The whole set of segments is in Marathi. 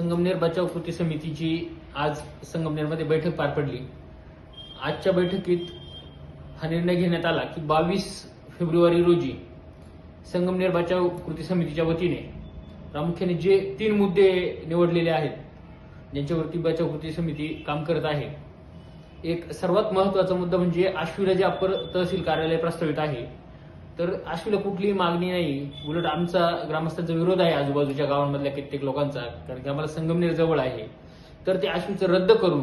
संगमनेर बचाव कृती समितीची आज संगमनेरमध्ये बैठक पार पडली. आजच्या बैठकीत हा निर्णय घेण्यात आला की बावीस फेब्रुवारी रोजी संगमनेर बचाव कृती समितीच्या वतीने प्रामुख्याने जे तीन मुद्दे निवडलेले आहेत ज्यांच्यावरती बचाव कृती समिती काम करत आहे. एक सर्वात महत्त्वाचा मुद्दा म्हणजे आश्विराजे अप्पर तहसील कार्यालय प्रस्तावित आहे. तर आश्वीला कुठलीही मागणी नाही. उलट आमचा ग्रामस्थांचा विरोध आहे आजूबाजूच्या गावांमधल्या कित्येक लोकांचा कारण की आम्हाला संगमनेर जवळ आहे. तर ते आश्वीचं रद्द करून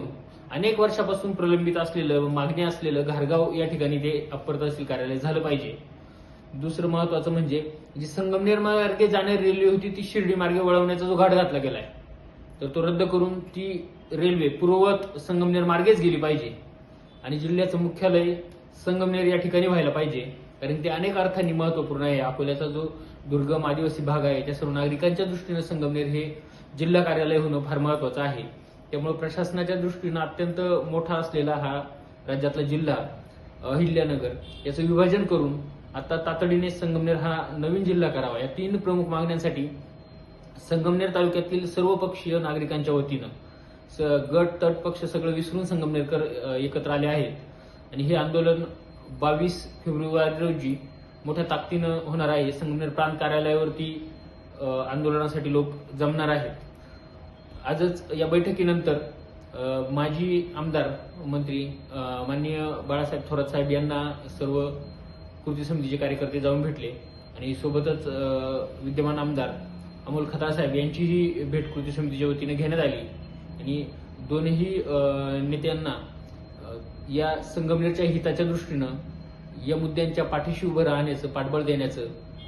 अनेक वर्षापासून प्रलंबित असलेलं मागणी असलेलं घारगाव या ठिकाणी ते अप्पर तहसील कार्यालय झालं पाहिजे. दुसरं महत्वाचं म्हणजे जी संगमनेर मार्गे जाणारी रेल्वे होती ती शिर्डी मार्गे वळवण्याचा जो घाट घातला गेलाय तर तो रद्द करून ती रेल्वे पूर्ववत संगमनेर मार्गेच गेली पाहिजे. आणि जिल्ह्याचं मुख्यालय संगमनेर या ठिकाणी व्हायला पाहिजे. कारण ते अनेक अर्थांनी महत्त्वपूर्ण आहे. अकोल्याचा जो दुर्गम आदिवासी भाग आहे त्या सर्व नागरिकांच्या दृष्टीनं संगमनेर हे जिल्हा कार्यालय होणं फार महत्वाचं आहे. त्यामुळे प्रशासनाच्या दृष्टीनं अत्यंत मोठा असलेला हा राज्यातला जिल्हा अहिल्यानगर याचं विभाजन करून आता तातडीने संगमनेर हा नवीन जिल्हा करावा. या तीन प्रमुख मागण्यांसाठी संगमनेर तालुक्यातील सर्व पक्षीय नागरिकांच्या वतीनं स- गट तट पक्ष सगळं विसरून संगमनेरकर एकत्र आले आहेत. आणि हे आंदोलन बावीस फेब्रुवारी रोजी मोठ्या ताकदीनं होणार आहे. संगमनेर प्रांत कार्यालयावरती आंदोलनासाठी लोक जमणार आहेत. आजच या बैठकीनंतर माजी आमदार मंत्री माननीय बाळासाहेब थोरात साहेब यांना सर्व कृती समितीचे कार्यकर्ते जाऊन भेटले आणि सोबतच विद्यमान आमदार अमोल खताळ साहेब यांचीही भेट कृती समितीच्या वतीने घेण्यात आली. आणि दोनही नेत्यांना या संगमनेरच्या हिताच्या दृष्टीनं या मुद्द्यांच्या पाठीशी उभं राहण्याचं पाठबळ देण्याचं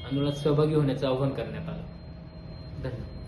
आंदोलनात सहभागी होण्याचं आवाहन करण्यात आलं. धन्यवाद.